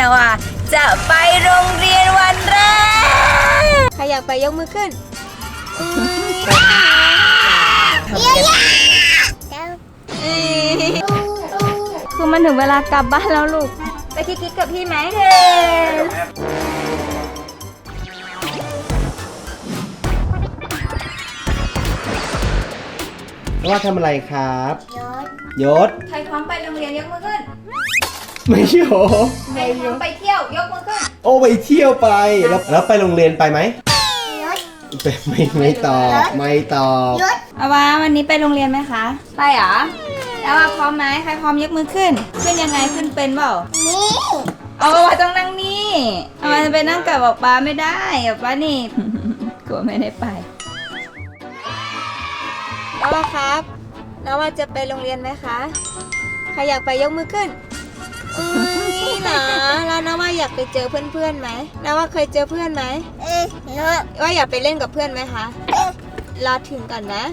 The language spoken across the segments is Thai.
นาวาจะไปโรงเรียนวันแรก ใครอยากไปยกมือขึ้นทำกันคือมันถึงเวลากลับบ้านแล้วลูก ไปคิดคิดกับพี่ไหมเทนว่าทำอะไรครับยศ ใครพร้อมไปโรงเรียนยกมือขึ้น ไม่ใช่โหใครพร้อมไปเที่ยวยกมือขึ้นโอ้ไปเที่ยวไปแล้วแล้วไปโรงเรียนไปไหมไปไม่ไม่ตอบไม่ตอบอาวาวันนี้ไปโรงเรียนไหมคะ ไปเหรอแล้วว่าพร้อมไหมใครพร้อมยกมือขึ้น ขึ้นยังไงขึ้นเป็นเปล่านี่เอาอาวาต้องนั่งนี่อาวาจะไปนั่งกับบอกป้าไม่ได้บอกป้านี่กลัวไม่ได้ไปอาวาครับแล้วว่าจะไปโรงเรียนไหมคะ ใครอยากไปยกมือขึ้น อืมนี่เหรอแล้วน้าว่าอยากไปเจอเพื่อนๆไหมน้าว่าเคยเจอเพื่อนไหมเอ๊ะเนาะว่าอยากไปเล่นกับเพื่อนไหมคะเอ๊ะรอถึงก่อนนะ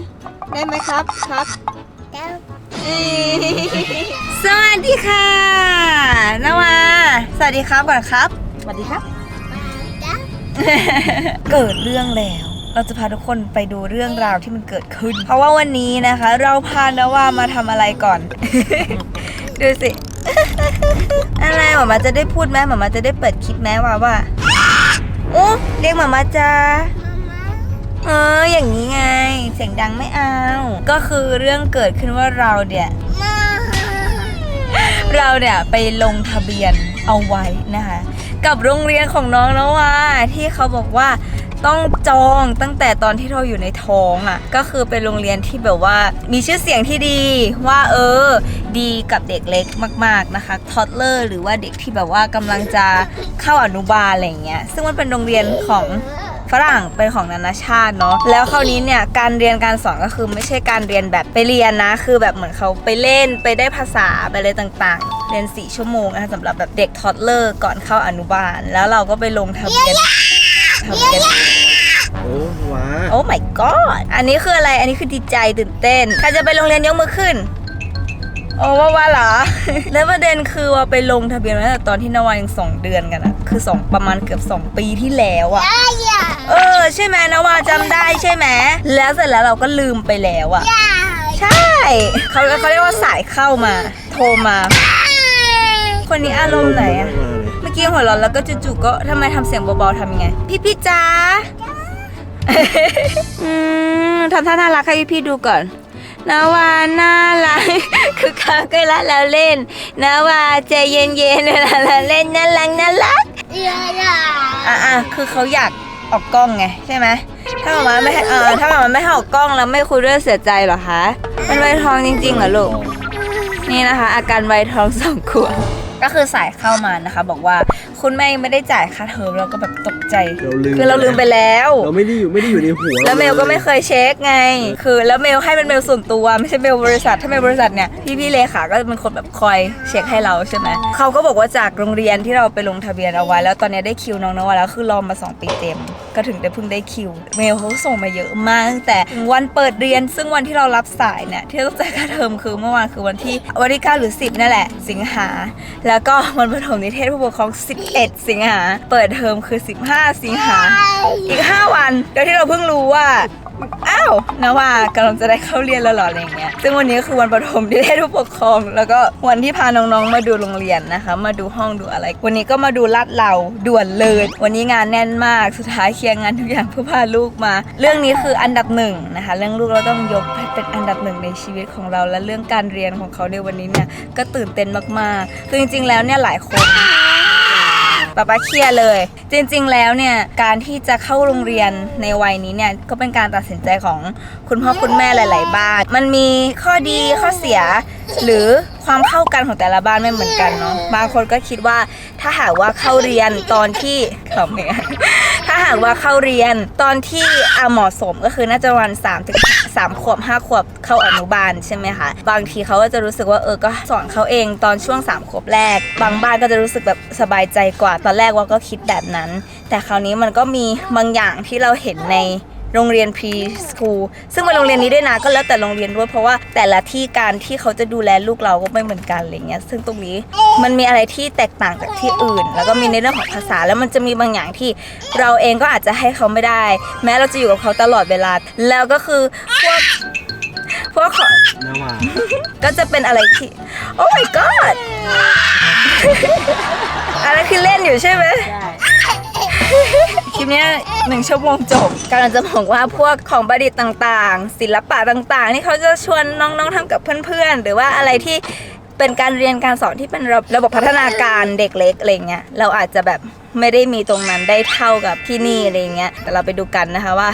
ได้ไหมครับครับเจ้าสวัสดีค่ะนาวาสวัสดีครับก่อนครับ สวัสดีครับ เจ้าเกิดเรื่องแล้ว เราจะพาทุกคนไปดูเรื่องราวที่มันเกิดขึ้น เพราะว่าวันนี้นะคะ เราพานาวามาทำอะไรก่อน ดูสิ อะไรหมามาจะได้พูดไหมหมามาจะได้เปิดคลิปไหมว่าว่าโอ้เรียกหมามาจ้าเอออย่างนี้ไง เสียงดังไม่เอา ก็คือเรื่องเกิดขึ้นว่าเราเนี่ยมาเราเนี่ยไปลงทะเบียนเอาไว้นะคะ กับโรงเรียนของน้องนะว่าที่เขาบอกว่า ต้องจองตั้งแต่ตอนที่เราอยู่ในท้องอะ่ะ ก็คือเป็นโรงเรียนที่แบบว่ามีชื่อเสียงที่ดีว่าเออ ดีกับเด็กเล็กมาก ๆนะคะทอดเลอร์หรือว่าเด็กที่แบบว่ากำลังจะเข้าอนุบาลอะไรเงี้ยซึ่งมันเป็นโรงเรียนของฝรั่งเป็นของนานาชาติเนาะแล้วคราวนี้เนี่ยการเรียนการสอนก็คือไม่ใช่การเรียนแบบไปเรียนนะ คือแบบเหมือนเขาไปเล่นไปได้ภาษาไปอะไรต่างๆ เรียน 4 ชั่วโมงนะคะสำหรับแบบเด็กทอดเลอร์ก่อนเข้าอนุบาล แล้วเราก็ไปลงทะเบียนทะเบียน โอ้ว้าโอ้ my god อันนี้คืออะไร อันนี้คือดีใจตื่นเต้น ใครจะไปโรงเรียนยกมือขึ้น โอ้ว่าว่าเหรอ แล้วประเด็นคือว่าไปลงทะเบียนไว้ตั้งแต่ตอนที่นวายังสองเดือนกันอะคือสองประมาณเกือบสองปีที่แล้วอะอ้ายาเออ ใช่ไหมนวาจำได้ใช่ไหม แล้วเสร็จแล้วเราก็ลืมไปแล้วอะอ้ายใช่เขาเขาเรียกว่าสายเข้ามา โทรมา คนนี้อารมณ์ไหนอะเมื่อ กี้หัวเราะแล้วก็จู่ๆก็ทำไมทำเสียงเบาๆทำยังไง พี่พี่จ้าอืมทำท่าน่ารักให้พี่ๆดูก่อนนาวาน่ารักคือเขาก็รักแล้วเล่นนาวาใจเย็นๆเวลาเราเล่นน่ารักน่ารักยาดาอะๆคือเขาอยากออกกล้องไงใช่ไหมถ้าหมามาไม่ให้เออถ้าหมามาไม่ให้ออกกล้องแล้วไม่คุยด้วยเสียใจเหรอคะเป็นไวทองจริงๆเหรอลูกนี่นะคะ อาการไวทองสองขวบ ก็คือสายเข้ามานะคะ บอกว่าคุณแม่ยังไม่ได้จ่ายค่าเทอมเราก็แบบตกใจ เราลืม คือเราลืมไปแล้ว เราไม่ได้อยู่ไม่ได้อยู่ในหัวแล้วเมลก็ไม่ยเคยเช็คไง คือแล้วเมลให้เป็นเมลส่วนตัวไม่ใช่เมลบริษัท ถ้าเมลบริษัทเนี่ยพี่พี่ๆเลขาก็จะเป็นคนแบบคอยเช็คให้เราใช่ไหมเขาก็บอกว่าจากโรงเรียนที่เราไปลงทะเบียนเอาไว้ แล้วตอนนี้ได้คิวน้องนวาแล้วคือรอมา2ปีเต็ม ก็ถึงได้เพิ่งได้คิว เมลเขาส่งมาเยอะมากตั้งแต่วันเปิดเรียนซึ่งวันที่เรารับสายเนี่ยที่ต้องจ่ายค่าเทอมคือเมื่อวานคือวันที่วันที่9หรือ 10 นั่นแหละ สิงหา แล้วก็วันประถมนิเทศผู้ปกครอง 11 สิงหา เปิดเทอมคือ 15 สิงหา อีก 5 วันโดยที่เราเพิ่งรู้ว่า อ้าวนว่ากำลังจะได้เข้าเรียนแล้วเหรออะไรอย่างเงี้ยซึ่งวันนี้ก็คือวันประถมที่ได้ผู้ปกครอง แล้วก็วันที่พาน้องๆมาดูโรงเรียนนะคะ มาดูห้องดูอะไร วันนี้ก็มาดูลาดเหลาด่วนเลย วันนี้งานแน่นมากสุดท้ายเคลียร์งานทุกอย่างเพื่อพาลูกมา เรื่องนี้คืออันดับหนึ่งนะคะ เรื่องลูกเราต้องยกให้เป็นอันดับหนึ่งในชีวิตของเราและเรื่องการเรียนของเขาในวันนี้เนี่ยก็ตื่นเต้นมากๆคือจริงๆแล้วเนี่ยหลายคน ป๊าป๊าเคลียร์เลย จริงๆแล้วเนี่ยการที่จะเข้าโรงเรียนในวัยนี้เนี่ยก็เป็นการตัดสินใจของคุณพ่อคุณแม่หลาย ๆ บ้าน มันมีข้อดีข้อเสีย หรือความเข้ากันของแต่ละบ้านไม่เหมือนกันเนาะบางคนก็คิดว่าถ้าหากว่าเข้าเรียนตอนที่ขำเนี่ยถ้าหากว่าเข้าเรียนตอนที่อะเหมาะสมก็คือน่าจะวัน3ถึง 3ขวบ5ขวบเข้าอนุบาลใช่ไหมคะบางทีเขาก็จะรู้สึกว่าเออก็สอนเขาเองตอนช่วง3ขวบแรก บางบ้านก็จะรู้สึกแบบสบายใจกว่าตอนแรกว่าก็คิดแบบนั้น แต่คราวนี้มันก็มีบางอย่างที่เราเห็นใน โรงเรียนพรีสคูลซึ่งเป็นโรงเรียนนี้ด้วยนะก็แล้วแต่โรงเรียนด้วยเพราะว่าแต่ละที่การที่เขาจะดูแลลูกเราก็ไม่เหมือนกันอะไรเงี้ยซึ่งตรงนี้มันมีอะไรที่แตกต่างจากที่อื่น แล้วก็มีในเรื่องของภาษาแล้วมันจะมีบางอย่างที่เราเองก็อาจจะให้เขาไม่ได้ แม้เราจะอยู่กับเขาตลอดเวลา แล้วก็คือพวกพวกของนาวาก็จะเป็นอะไรที่โอ้ my god อะไรคือเล่นอยู่ใช่ไหมค ลิปเนี้ยหนึ่งชั่วโมงจบกำลังจะบอกว่าพวกของประดิษฐ์ต่างๆ ศิลปะต่างๆที่เขาจะชวนน้องๆทำกับเพื่อนๆ หรือว่าอะไรที่เป็นการเรียนการสอนที่เป็นระระบบพัฒนาการเด็กเล็กอะไรเงี้ยเราอาจจะแบบไม่ได้มีตรงนั้นได้เท่ากับที่นี่อะไรเงี้ยแต่เราไปดูกันนะคะว่า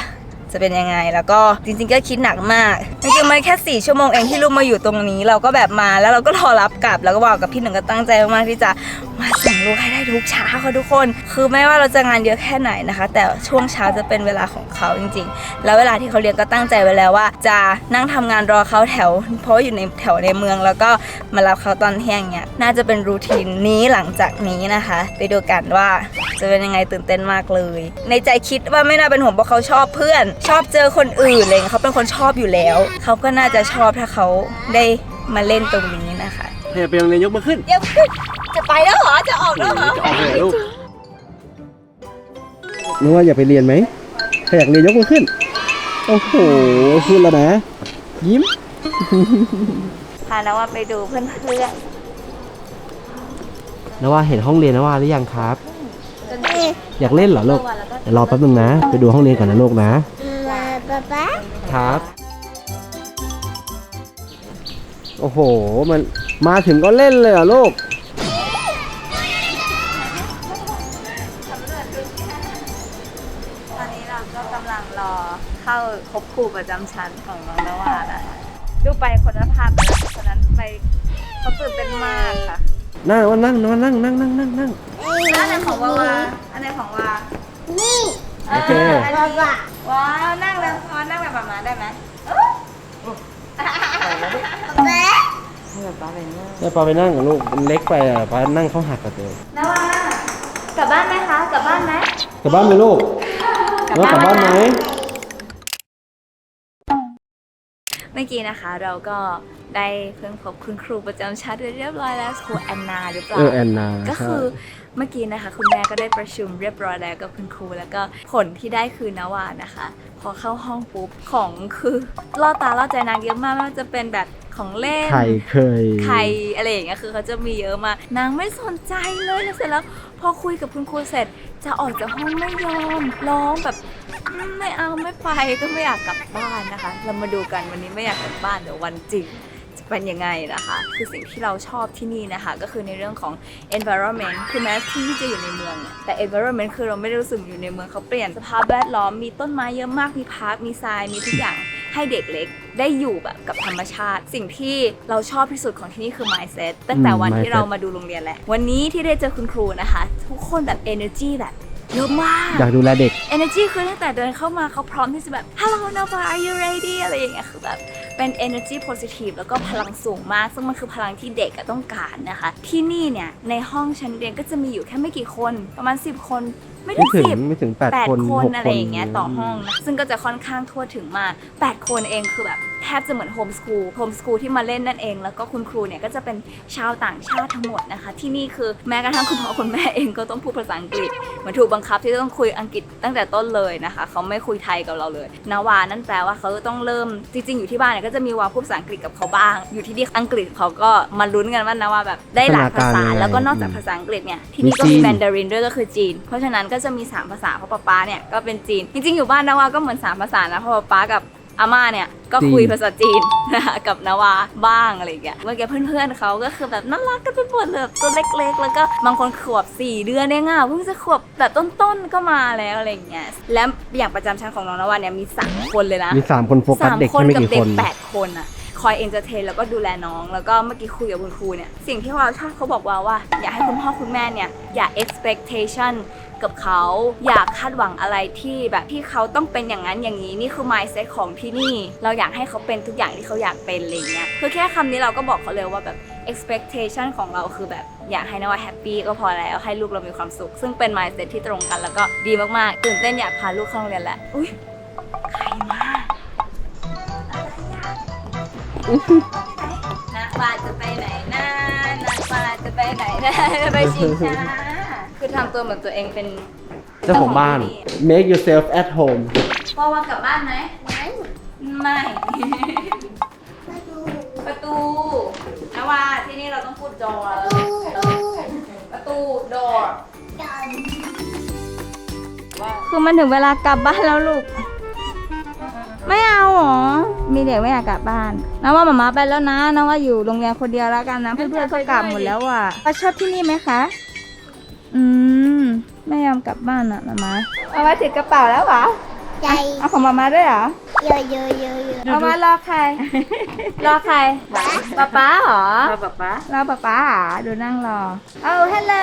จะเป็นยังไงแล้วก็จริงๆก็คิดหนักมากจริงๆมันแค่4ชั่วโมงเองที่ลูกมาอยู่ตรงนี้ เราก็แบบมาแล้วเราก็รอรับกลับแล้วก็บอกกับพี่หนึ่งก็ตั้งใจมากๆที่จะมาส่งลูกให้ได้ทุกเช้าค่ะทุกคน คือไม่ว่าเราจะงานเยอะแค่ไหนนะคะ แต่ช่วงเช้าจะเป็นเวลาของเขาจริง ๆ แล้วเวลาที่เขาเรียนก็ตั้งใจไว้แล้วว่า จะนั่งทำงานรอเขาแถว เพราะว่าอยู่ในแถวในเมือง แล้วก็มารับเขาตอนเที่ยงเนี่ยน่าจะเป็นรูทีนนี้หลังจากนี้นะคะ ไปดูกันว่าจะเป็นยังไงตื่นเต้นมากเลย ในใจคิดว่าไม่น่าเป็นห่วงเพราะเขาชอบเพื่อน ชอบเจอคนอื่นอะไรเลยเขาเป็นคนชอบอยู่แล้ว เขาก็น่าจะชอบถ้าเขาได้มาเล่นตรงนี้นะคะเนี่ยไปโรงเรียนยกมือขึ้นเดี๋ยวจะไป แล้วเหรอ จะออกแล้วเหรอ จะออกเลยลูกนึกว่าอยากไปเรียนไหมถ้าอยากเรียนยกมือขึ้น โอ้โหขึ้นแล้วนะ ยิ้ม พานะว่าไปดูเพื่อนเพื่อนนว่าเห็นห้องเรียนนว่าหรือยังครับๆจนอยากเล่นเหรอลูกวันแล้วก็เดี๋ยวรอแป๊บนึงนะ ไปดูห้องเรียนก่อนนะลูกนะมาป๊าป๊าครับ โอ้โห มันมาถึงก็เล่นเลยเหรอลูก เข้าครบครูประจำชั้นของน้องนวานะคะดูไปคนละภาพนะฉะนั้นไปเขาตื่นเต้นมากค่ะนั่งว่านั่งนั่งนั่งนั่งนั่งนั่งนั่งอันไหนของวาวาอันไหนของวานี่โอเคอันป๊านี้ป๊าว้าวนั่งแล้วพอนั่งแบบประมาณได้ไหมเอ้ยป๊าแล้วปาไปนั่งกับลูกมันเล็กไปอะปานั่งเข้าหักกับเจอนวากลับบ้านไหมคะ กลับบ้านไหมกลับบ้านไหมลูกแล้วกลับบ้านไหม เมื่อกี้นะคะเราก็ได้เพิ่งพบคุณครูประจำชั้นเรียบร้อยแล้วครูแอนนาหรือเปล่าเออแอนนาก็คือใช่เมื่อกี้นะคะ คุณแม่ก็ได้ประชุมเรียบร้อยแล้วกับคุณครู แล้วก็ผลที่ได้คือนาวานะคะ พอเข้าห้องปุ๊บของคือล่อตาล่อใจนางเยอะมากไม่ว่าจะเป็นแบบของเล่นไข่เคยไข่อะไรอย่างเงี้ยคือเขาจะมีเยอะมากนางไม่สนใจเลยแล้วเสร็จแล้วพอคุยกับคุณครูเสร็จจะออกจากห้องไม่ยอมร้องแบบอืม ไม่เอาไม่ไปก็ไม่อยากกลับบ้านนะคะ เรามาดูกันวันนี้ไม่อยากกลับบ้านเดี๋ยววันจริงจะเป็นยังไงนะคะ คือสิ่งที่เราชอบที่นี่นะคะ ก็คือในเรื่องของ environment คือแม้ที่จะอยู่ในเมืองเนี่ยแต่ environment คือเราไม่ได้รู้สึกอยู่ในเมืองเขาเปลี่ยนสภาพแวดล้อมมีต้นไม้เยอะมากมีพาร์คมีทรายมีทุกอย่างให้เด็กเล็กได้อยู่แบบกับธรรมชาติ สิ่งที่เราชอบที่สุดของที่นี่คือ mindset ตั้งแต่วันที่เรามาดูโรงเรียนแหละวันนี้ที่ได้เจอคุณครูนะคะ ทุกคนแบบ energy แบบ เยอะมาก อยากดูแลเด็ก energy คือตั้งแต่เดินเข้ามาเขาพร้อมที่จะแบบ hello Nova are you ready อะไรอย่างเงี้ยคือแบบเป็น energy positive แล้วก็พลังสูงมาก ซึ่งมันคือพลังที่เด็กอะต้องการนะคะ ที่นี่เนี่ย ในห้องชั้นเรียนก็จะมีอยู่แค่ไม่กี่คน ประมาณ 10 คน ไม่ถึไม่งถึงสิบไม่ถึงแปดแปดคนคนหกอะไรอย่างเงี้ยต่อห้องนะซึ่งก็จะค่อนข้างทั่วถึงมาก8คนเองคือแบบ แทบจะเหมือนโฮมสคูลโฮมสคูลที่มาเล่นนั่นเอง แล้วก็คุณครูเนี่ยก็จะเป็นชาวต่างชาติทั้งหมดนะคะ ที่นี่คือแม้กระทั่งคุณพ่อคุณแม่เองก็ต้องพูดภาษาอังกฤษเหมือนถูกบังคับที่จะต้องคุยอังกฤษตั้งแต่ต้นเลยนะคะ เขาไม่คุยไทยกับเราเลยนาวานั่นแปลว่าเขาต้องเริ่มจริงๆอยู่ที่บ้านเนี่ยก็จะมีวาพูดภาษาอังกฤษกับเขาบ้าง อยู่ที่นี่อังกฤษเขาก็มาลุ้นกันว่านาวาแบบได้หลายภาษา แล้วก็นอกจากภาษาอังกฤษเนี่ยที่นี่ก็มีแมนดารินด้วยก็คือจีน เพราะฉะนั้นก็จะมี 3 ภาษาเพราะป๊าป๊าเนี่ยก็เป็นจีนจริงๆอยู่บ้านนาวาก็เหมือน3ภาษานะเพราะป๊าป๊ากับ อาม่าเนี่ยก็คุยภาษาจีนนะคะกับนาวาบ้างอะไรอย่างเงี้ยเมื่อกี้เพื่อนๆเขาก็คือแบบน่ารักกันไปหมดเลยแบบตัวเล็กๆ แล้วก็บางคนขวบ 4 เดือนเองอะเพิ่งจะขวบแบบต้นๆก็มาแล้วอะไรอย่างเงี้ยและอย่างประจำชั้นของน้องนาวาเนี่ยมีสามคนเลยนะมีสามคนโฟกัสสามเด็กคนแค่ไม่กับกี่เด็คกนแปดคนอะค อยเอนเตอร์เทนแล้วก็ดูแลน้อง แล้วก็เมื่อกี้คุยกับคุณครูเนี่ย สิ่งที่เราชอบเขาบอกว่าว่า อยากให้คุณพ่อคุณแม่เนี่ย อย่า expectation กับเขาอยากคาดหวังอะไรที่แบบที่เขาต้องเป็นอย่างนั้นอย่างนี้นี่คือ mindset ของที่นี่ เราอยากให้เขาเป็นทุกอย่างที่เขาอยากเป็นอะไรเงี้ยคือแค่คำนี้เราก็บอกเขาเลยว่าแบบ expectation ของเราคือแบบอยากให้นว่าแฮปปี้ก็พอแล้วให้ลูกเรามีความสุข ซึ่งเป็น mindset ที่ตรงกันแล้วก็ดีมากๆตื่นเต้นอยากพาลูกเข้าโรงเรียนแล้วอุ้ย นักปลาจะไปไหนนะนักปลาจะไปไหนนะไปชิงช้าคือทำตัวเหมือนตัวเองเป็นเจ้าของบ้าน make yourself at home พ่อว่ากลับบ้านไหมนั้นไม่มาดูประตูนะว่าที่นี่เราต้องพูด door ตู้ตู้ประตู door ดันคือมันถึงเวลากลับบ้านแล้วลูก ไม่เอาหรอ มีเด็กไม่อยากกลับบ้านนะว่าหมามาไปแล้วนะนะว่าอยู่โรงเรียนคนเดียวแล้วกันนะเพื่อนๆก็กลับหมดแล้วอะป้าชอบที่นี่ไหมคะ อืมไม่ยอมกลับบ้านอะมามาเอามาถือกระเป๋าแล้วเหรอใจเอาของมามาด้วยเหรอเยอะเยอะเยอะเยอะเอามารอใคร รอใครป๊าป๊าเหรอรอป๊าป๊ารอป๊าป๊าเหรอดูนั่งรอเอาฮัลโหล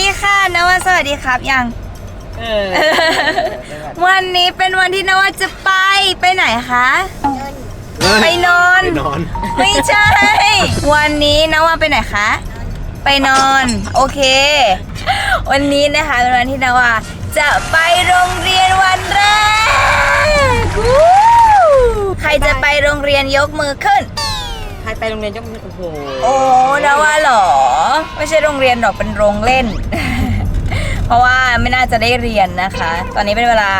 ดีค่ะนวาสวัสดีครับยังเออวันนี้เป็นวันที่นวาจะไปไปไหนคะ ไปนอน ไปนอน ไม่ใช่ วันนี้นวาไปไหนคะ ไปนอน โอเค วันนี้นะคะเป็นวันที่นวาจะไปโรงเรียนวันแรกวู้ใครจะไปโรงเรียนยกมือขึ้นใครไปโรงเรียนยกมือโอ้โหโอ้นว่าเหรอ ไม่ใช่โรงเรียนหรอกเป็นโรงเล่น เพราะว่าไม่น่าจะได้เรียนนะคะ ตอนนี้เป็นเวลา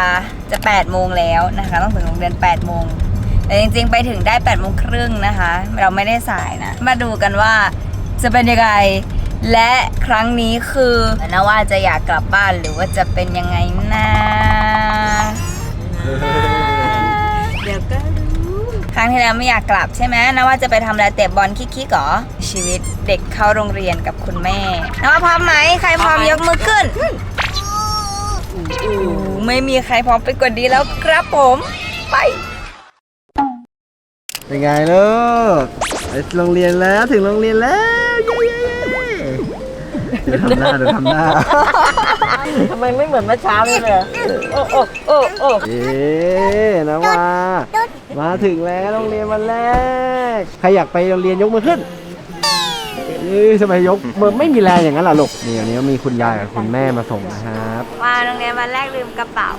จะ8โมงแล้วนะคะ ต้องถึงโรงเรียน8โมงแต่จริงๆ ไปถึงได้8โมงครึ่งนะคะ เราไม่ได้สายนะ มาดูกันว่าจะเป็นยังไงและครั้งนี้คือนะว่าจะอยากกลับบ้านหรือว่าจะเป็นยังไงนะเดี๋ยวก็รู้ ครั้งที่แล้วไม่อยากกลับใช่ไหมนะว่าจะไปทำอะไรเตะบอลคิกๆหรอ ชีวิตเด็กเข้าโรงเรียนกับคุณแม่นะว่าพร้อมไหมใครพร้อมยกมือขึ้นอู้ไม่มีใครพร้อมไปกว่านี้แล้วครับผมไปเป็นไงลูกไปโรงเรียนแล้วถึงโรงเรียนแล้วเย้เย้เย้เดี๋ยวทำหน้าเดี๋ยวทำหน้า ทำไมไม่เหมือนเมื่อเช้าเลยเลยโอ้โอ้โอ้โอ้เอ๊นะว่ามาถึงแล้วโรงเรียนวันแรก ใครอยากไปโรงเรียนยกมือขึ้นเอ้ยทำไมยกมือไม่มีแรงอย่างนั้นล่ะลูกนี่อันนี้มีคุณยายกับคุณแม่มาส่งนะครับมาโรงเรียนวันแรกลืมกระเป๋า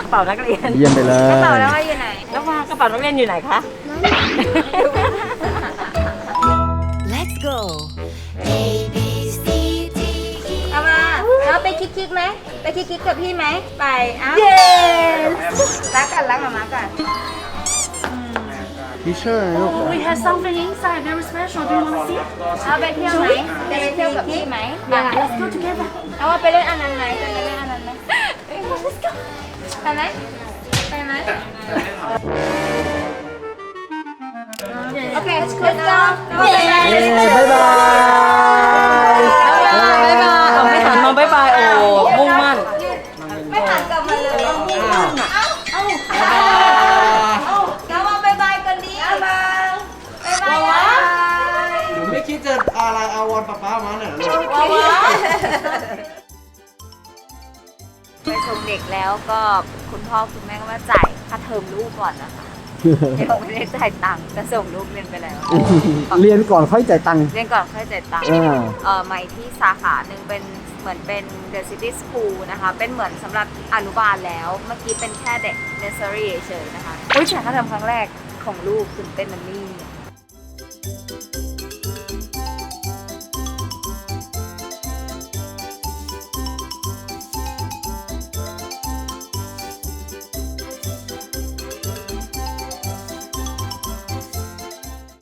กระเป๋านักเรียน เยี่ยมไปเลย กระเป๋าแล้วว่าอยู่ไหน แล้วว่ากระเป๋านักเรียนอยู่ไหนคะ แล้วไปคิกๆไหมไปคิกๆกับพี่ไหมไปอ้าวเย้รักกันรักมามากันพี่เชื่อลูก We have something inside very special. Do you want to see? เอาไปเที่ยวไหมจะไปเที่ยวกับพี่ไหม Yeah, let's go together. เอาว่าไปเล่นอันนั้นไหมจะไปเล่นอันนั้นไหมไปไหมไปไหมโอเค let's go เอาไปไหมเย้บ๊ายบายบ๊ ไม่หันกลับมาเลยเอาเอาเอาแล้วว่าบายบายกันดีบายบายบายบายหนูไม่คิดจะอะไรเอาวอนป้าป้ามาเนี่ยลูกว้าวไปส่งเด็กแล้วก็คุณพ่อคุณแม่ก็มาจ่ายค่าเทอมลูกก่อนนะคะ เดี๋ยวไม่ได้จ่ายตังค์จะส่งลูกเรียนไปแล้ว เรียนก่อนค่อยจ่ายตังค์ เรียนก่อนค่อยจ่ายตังค์อ่า เออใหม่ที่สาขาหนึ่งเป็นเหมือนเป็น The City School นะคะ เป็นเหมือนสำหรับอนุบาลแล้ว เมื่อกี้เป็นแค่เด็ก nursery เฉยๆนะคะ อุ้ยจ่ายค่าเทอมครั้งแรกของลูกตื่นเต้นมันนี่